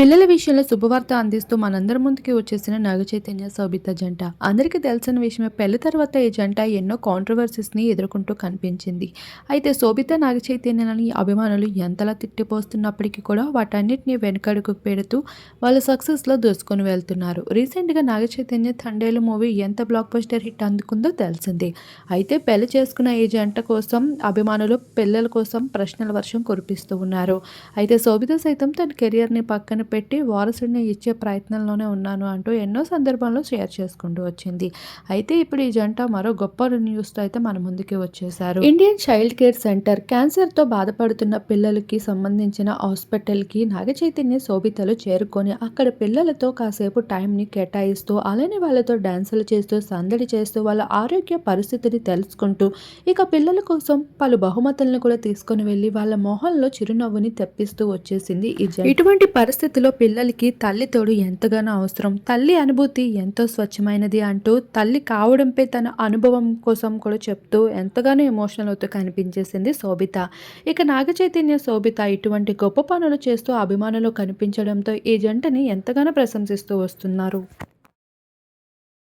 పిల్లల విషయంలో శుభవార్త అందిస్తూ మనందరి ముందుకి వచ్చేసిన నాగ చైతన్య జంట. అందరికీ తెలిసిన విషయమే పెళ్ళి తర్వాత ఈ జంట ఎన్నో కాంట్రవర్సీస్ని ఎదుర్కొంటూ కనిపించింది. అయితే శోభిత నాగ చైతన్యని అభిమానులు ఎంతలా తిట్టిపోస్తున్నప్పటికీ కూడా వాటన్నిటిని వెనకడుగు పెడుతూ వాళ్ళ సక్సెస్లో దూసుకొని వెళ్తున్నారు. రీసెంట్గా నాగ చైతన్య తండేలు మూవీ ఎంత బ్లాక్ బస్టర్ హిట్ అందుకుందో తెలిసిందే. అయితే పెళ్ళి చేసుకున్న ఈ జంట కోసం అభిమానులు పిల్లల కోసం ప్రశ్నల వర్షం కురిపిస్తూ ఉన్నారు. అయితే శోభిత సైతం తన కెరియర్ని పక్కన పెట్టి వారసుడిని ఇచ్చే ప్రయత్నంలోనే ఉన్నాను అంటూ ఎన్నో సందర్భాల్లో షేర్ చేసుకుంటూ వచ్చింది. అయితే ఇప్పుడు ఈ జంట మరో గొప్ప న్యూస్తో అయితే మన ముందుకి వచ్చేసారు ఇండియన్ చైల్డ్ కేర్ సెంటర్ క్యాన్సర్తో బాధపడుతున్న పిల్లలకి సంబంధించిన హాస్పిటల్కి నాగ చైతన్య శోభితలు చేరుకొని అక్కడ పిల్లలతో కాసేపు టైంని కేటాయిస్తూ అలానే వాళ్ళతో డ్యాన్సులు చేస్తూ సందడి చేస్తూ వాళ్ళ ఆరోగ్య పరిస్థితిని తెలుసుకుంటూ ఇక పిల్లల కోసం పలు బహుమతులను కూడా తీసుకొని వెళ్ళి వాళ్ళ మొహంలో చిరునవ్వుని తెప్పిస్తూ వచ్చేసింది ఈ జంట. ఇటువంటి పరిస్థితిలో పిల్లలకి తల్లి తోడు ఎంతగానో అవసరం. తల్లి అనుభూతి ఎంతో స్వచ్ఛమైనది అంటూ తల్లి కావడంపై తన అనుభవం కోసం కూడా చెప్తూ ఎంతగానో ఎమోషనల్ అవుతూ కనిపించేసింది శోభిత. ఇక నాగ చైతన్య శోభిత ఇటువంటి గొప్ప పనులు చేస్తూ అభిమానులు కనిపించడంతో ఈ జంటని ఎంతగానో ప్రశంసిస్తూ వస్తున్నారు.